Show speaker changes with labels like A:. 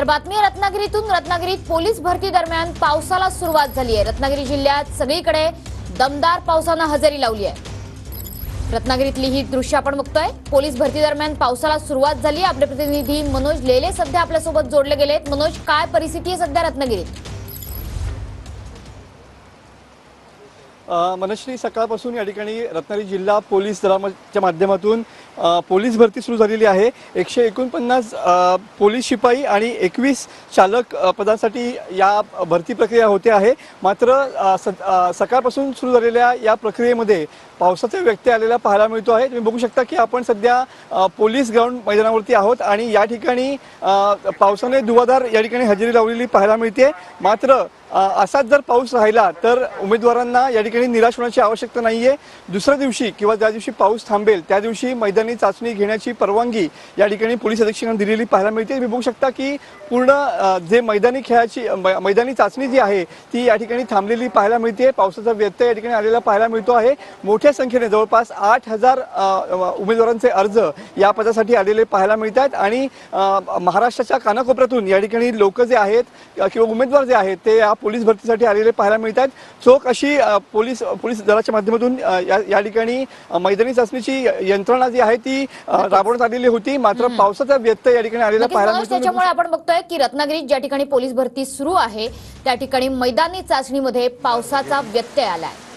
A: तर बातमी रत्नागिरीतून रत्नागिरीत पोलीस भरती दरम्यान पावसाला सुरुवात झाली आहे. रत्नागिरी जिल्ह्यात सगळीकडे दमदार पावसानं हजेरी लावली आहे. रत्नागिरीतली ही दृश्य आपण बघतोय. पोलीस भरती दरम्यान पावसाला सुरुवात झाली. आपले प्रतिनिधी मनोज लेले सध्या आपल्यासोबत जोडले गेलेत. मनोज काय परिस्थिती आहे सध्या रत्नागिरीत?
B: मनश्री सकाळपासून या ठिकाणी रत्नागिरी जिल्हा पोलीस दलाच्या माध्यमातून पोलीस भरती सुरू झालेली आहे. एकशे एकोणपन्नास पोलीस शिपाई आणि एकवीस चालक पदांसाठी पदासाठी या भरती प्रक्रिया होते आहे. मात्र स- सकाळपासून सुरू झालेल्या या प्रक्रियेमध्ये पावसाचा व्यत्यय आलेला पाहायला मिळतो आहे. तुम्ही बघू शकता की आपण सध्या पोलीस ग्राउंड मैदानावरती आहोत आणि या ठिकाणी पावसाने दुवादार या ठिकाणी हजेरी लावलेली पाहायला मिळते. मात्र असाच जर पाऊस राहिला तर उमेदवारांना या ठिकाणी निराश होण्याची आवश्यकता नाही आहे दुसऱ्या दिवशी किंवा ज्या दिवशी पाऊस थांबेल त्या दिवशी मैदानी चाचणी घेण्याची परवानगी या ठिकाणी पोलीस अधीक्षकांना दिलेली पाहायला मिळते. तुम्ही बघू शकता की पूर्ण जे मैदानी खेळाची मैदानी चाचणी जी आहे ती या ठिकाणी थांबलेली पाहायला मिळते. पावसाचा व्यत्यय या ठिकाणी आलेला पाहायला मिळतो आहे. मोठ्या संख्येने जवळपास आठ हजार उमेदवारांचे अर्ज या पदासाठी आलेले पाहायला मिळतात आणि महाराष्ट्राच्या कानाकोपऱ्यातून या ठिकाणी लोक जे आहेत किंवा उमेदवार जे आहेत ते या पोलीस भरतीसाठी आलेले पाहायला मिळत आहेत चोख अशी पोलीस पोलीस दलाच्या माध्यमातून या या ठिकाणी मैदानी चाचणीची यंत्रणा जी आहे ती राबवण्यात आलेली होती. मात्र पावसाचा व्यत्यय या ठिकाणी आलेला पाहायला
A: त्याच्यामुळे आपण बघतोय की रत्नागिरीत ज्या ठिकाणी पोलीस भरती सुरू आहे त्या ठिकाणी मैदानी चाचणीमध्ये पावसाचा व्यत्यय आलाय.